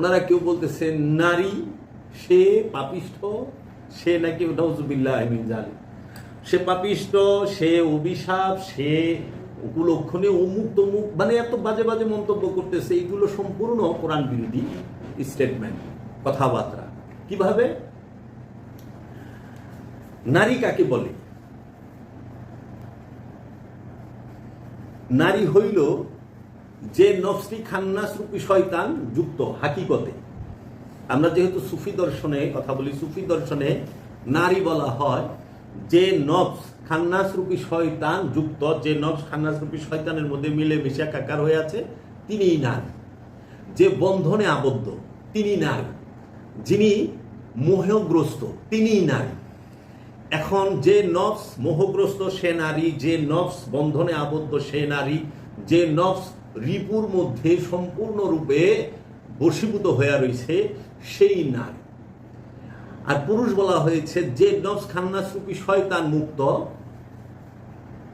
ওনারা কেউ বলতেছে, নারী, সে পাপিষ্ঠ, সে নাকি নজুবিল্লাহ সে পাপিষ্ট সে অভিশাপ, সে উপলক্ষণে অমুক তমুক মানে এত বাজে বাজে মন্তব্য করতেছে। এইগুলো সম্পূর্ণ কোরআন বিরোধী স্টেটমেন্ট কথাবার্তা। কীভাবে? নারী কাকে বলে? নারী হইল যে নফসি খান্নাস রূপী শয়তান যুক্ত হাকিকতে। আমরা যেহেতু সুফি দর্শনে কথা বলি, সুফি দর্শনে নারী বলা হয়, যে নফস খান্নাস রূপী শয়তান যুক্ত, যে নফস খান্নাস রূপী শয়তানের মধ্যে মিলে মিশে একাকার হয়ে আছে, তিনিই নারী। যে বন্ধনে আবদ্ধ তিনি নারী। যিনি মোহগ্রস্ত, তিনিই নারী। এখন যে নফস মোহগ্রস্ত, সে নারী। যে নফস বন্ধনে আবদ্ধ, সে নারী। যে নফস রিপুর মধ্যে সম্পূর্ণরূপে বশীভূত হয়ে রয়েছে সেই নারী। আর পুরুষ বলা হয়েছে, যে নফস খান্নাস রূপী শয়তান মুক্ত,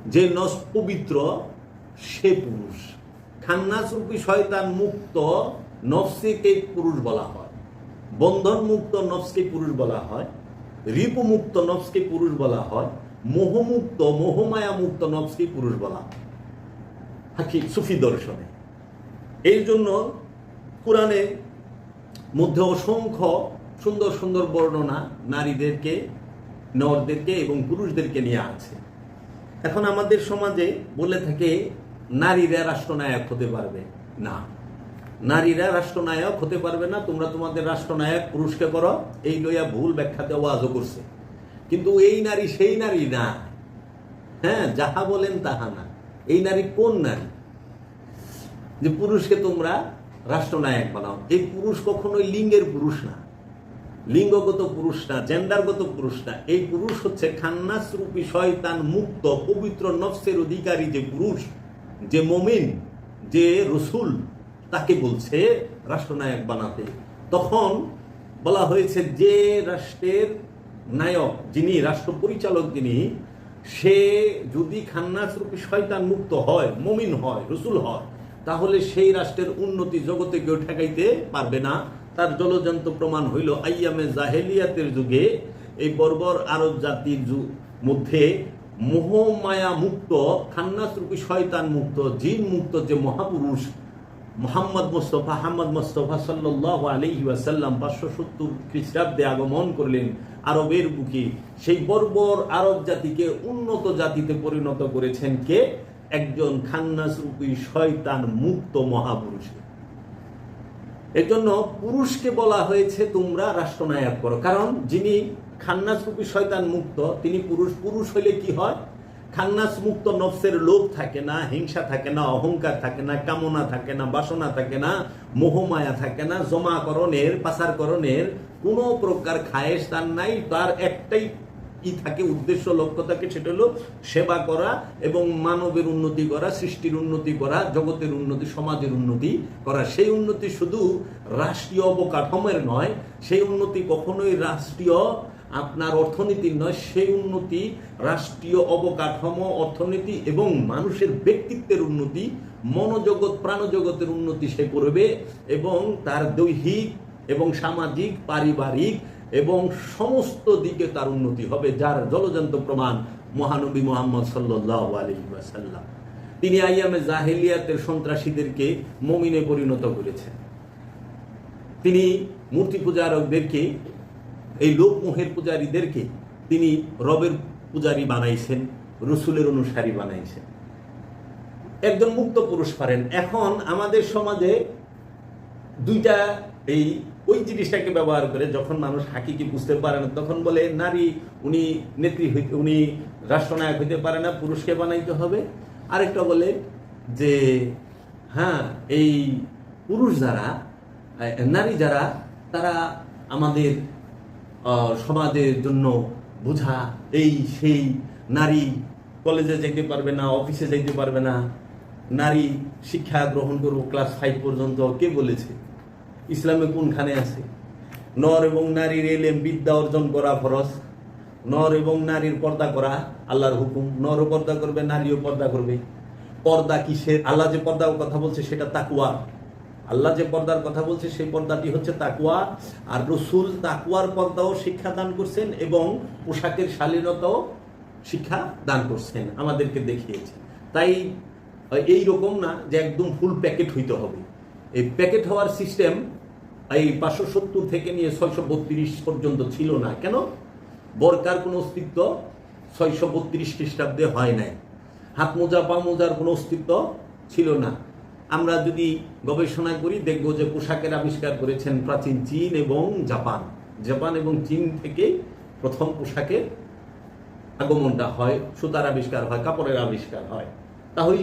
যে নফস পবিত্র, সে পুরুষ। খান্নাস রূপী শয়তান মুক্ত নফসিকে পুরুষ বলা হয়? বন্ধন মুক্ত নফসকে পুরুষ বলা হয়, রিপু মুক্ত নফসকে পুরুষ বলা হয় মোহমুক্ত মোহমায়া মুক্ত নফসকে পুরুষ বলা হয়। হাকি সুফি দর্শনে। এই জন্য কোরআনে মধ্যে অসংখ্য সুন্দর সুন্দর বর্ণনা নারীদেরকে, নরদেরকে এবং পুরুষদেরকে নিয়ে আছে। এখন আমাদের সমাজে বলে থাকে, নারীরা রাষ্ট্রনায়ক হতে পারবে না। নারীরা রাষ্ট্রনায়ক হতে পারবে না, তোমরা তোমাদের রাষ্ট্রনায়ক পুরুষকে করো, এই লইয়া ভুল ব্যাখ্যাতে ওয়াজও করছে। কিন্তু এই নারী সেই নারী না। হ্যাঁ যাহা বলেন তাহা না। এই নারী কোন নারী? যে পুরুষকে তোমরা রাষ্ট্রনায়ক বানাও। এই পুরুষ কখনোই লিঙ্গের পুরুষ না। লিঙ্গগত পুরুষ না জেন্ডারগত পুরুষ না। এই পুরুষ হচ্ছে খান্নাস রূপী শয়তান মুক্ত, পবিত্র নফসের অধিকারী যে পুরুষ, যে মমিন, যে রসুল, তাকে বলছে রাষ্ট্রনায়ক বানাতে। তখন বলা হয়েছে যে রাষ্ট্রের নায়ক যিনি, রাষ্ট্র পরিচালক যিনি সে যদি খান্নাস রূপী শয়তান মুক্ত হয়, মমিন হয়, রসুল হয়, তাহলে সেই রাষ্ট্রের উন্নতি জগতে কেউ ঠেকাইতে পারবে না। তার জলজন্ত প্রমাণ হইল আইয়ামে জাহেলিয়াতের যুগে এই বর্বর আরব জাতির মধ্যে মোহমায়া মুক্ত খান্নাস রূপী শয়তান মুক্ত, জিন মুক্ত যে মহাপুরুষ মোহাম্মদ মোস্তফা, হাম্মদ মোস্তফা সাল্লাহ আলহি ওয়াসাল্লাম পাঁচশো সত্তর খ্রিস্টাব্দে আগমন করলেন আরবের বুকে। সেই বর্বর আরব জাতিকে উন্নত জাতিতে পরিণত করেছেন কে? একজন খান্নাস রূপী শয়তান মুক্ত মহাপুরুষ। এজন্য পুরুষকে বলা হয়েছে তোমরা রাষ্ট্রনায়ক করো। কারণ যিনি খান্নাস রূপী শয়তান মুক্ত, তিনি পুরুষ পুরুষ হইলে কি হয়? খান্নাস মুক্ত নফসের লোভ থাকে না, হিংসা থাকে না, অহংকার থাকে না, কামনা থাকে না, বাসনা থাকে না, মোহমায়া থাকে না, জমাকরণের, পাচারকরণের কোনো প্রকার খায়েশ তার নাই। তার একটাই কি থাকে, উদ্দেশ্য, লক্ষ্য থাকে, সেটা হলো সেবা করা এবং মানবের উন্নতি করা, সৃষ্টির উন্নতি করা, জগতের উন্নতি, সমাজের উন্নতি করা। সেই উন্নতি শুধু রাষ্ট্রীয় অবকাঠামোর নয়, সেই উন্নতি কখনোই রাষ্ট্রীয় আপনার অর্থনীতির নয়, সেই উন্নতি, রাষ্ট্রীয় অবকাঠামো, অর্থনীতি এবং মানুষের ব্যক্তিত্বের উন্নতি, মনোজগৎ, প্রাণজগতের উন্নতি সে করবে এবং তার দৈহিক এবং সামাজিক, পারিবারিক এবং সমস্ত দিকে তার উন্নতি হবে, যার জলজন্ত প্রমাণ মহানবী মোহাম্মদ সাল্লাহ তিনি আইয়ামে জাহেলিয়াতের সন্ত্রাসীদেরকে মমিনে পরিণত করেছেন। তিনি মূর্তি পূজারকদেরকে এই লোকমোহের পূজারীদেরকে তিনি রবের পূজারী বানাইছেন, রসুলের অনুসারী বানাইছেন। একজন মুক্ত পুরুষ পারেন। এখন আমাদের সমাজে দুইটা এই ওই জিনিসটাকে ব্যবহার করে যখন মানুষ হাকিকে বুঝতে পারে না, তখন বলে, নারী, উনি নেত্রী হইতে, উনি রাষ্ট্রনায়ক হইতে পারে না, পুরুষকে বানাইতে হবে। আরেকটা বলে যে হ্যাঁ এই পুরুষ যারা নারী যারা, তারা আমাদের সমাজের জন্য বোঝা, এই সেই নারী কলেজে যেতে পারবে না অফিসে যেতে পারবে না। নারী শিক্ষা গ্রহণ করব ক্লাস ফাইভ পর্যন্ত, কে বলেছে? ইসলামে কোনখানে আছে? নর এবং নারীর এলেম, বিদ্যা অর্জন করা ফরজ। নর এবং নারীর পর্দা করা আল্লাহর হুকুম। নরও পর্দা করবে, নারীও পর্দা করবে। পর্দা কিসের? আল্লাহ যে পর্দার কথা বলছে, সেটা তাকুয়া আল্লাহ যে পর্দার কথা বলছে, সেই পর্দাটি হচ্ছে তাকুয়া আর রসুল তাকুয়ার পর্দাও শিক্ষা দান করছেন এবং পোশাকের শালীনতাও শিক্ষা দান করছেন, আমাদেরকে দেখিয়েছেন। তাই এই রকম না যে একদম ফুল প্যাকেট হইতে হবে। এই প্যাকেট হওয়ার সিস্টেম এই পাঁচশো সত্তর থেকে নিয়ে ছয়শো বত্রিশ পর্যন্ত ছিল না। কেন? বরকার কোনো অস্তিত্ব ছয়শো বত্রিশ খ্রিস্টাব্দে হয় নাই। হাত মোজা, পা মোজার কোনো অস্তিত্ব ছিল না। আমরা যদি গবেষণা করি, দেখব যে পোশাকের আবিষ্কার করেছেন প্রাচীন চীন এবং জাপান। জাপান এবং চীন থেকে প্রথম পোশাকের আগমনটা হয়, সুতার আবিষ্কার হয়, কাপড়ের আবিষ্কার হয়। তাহলে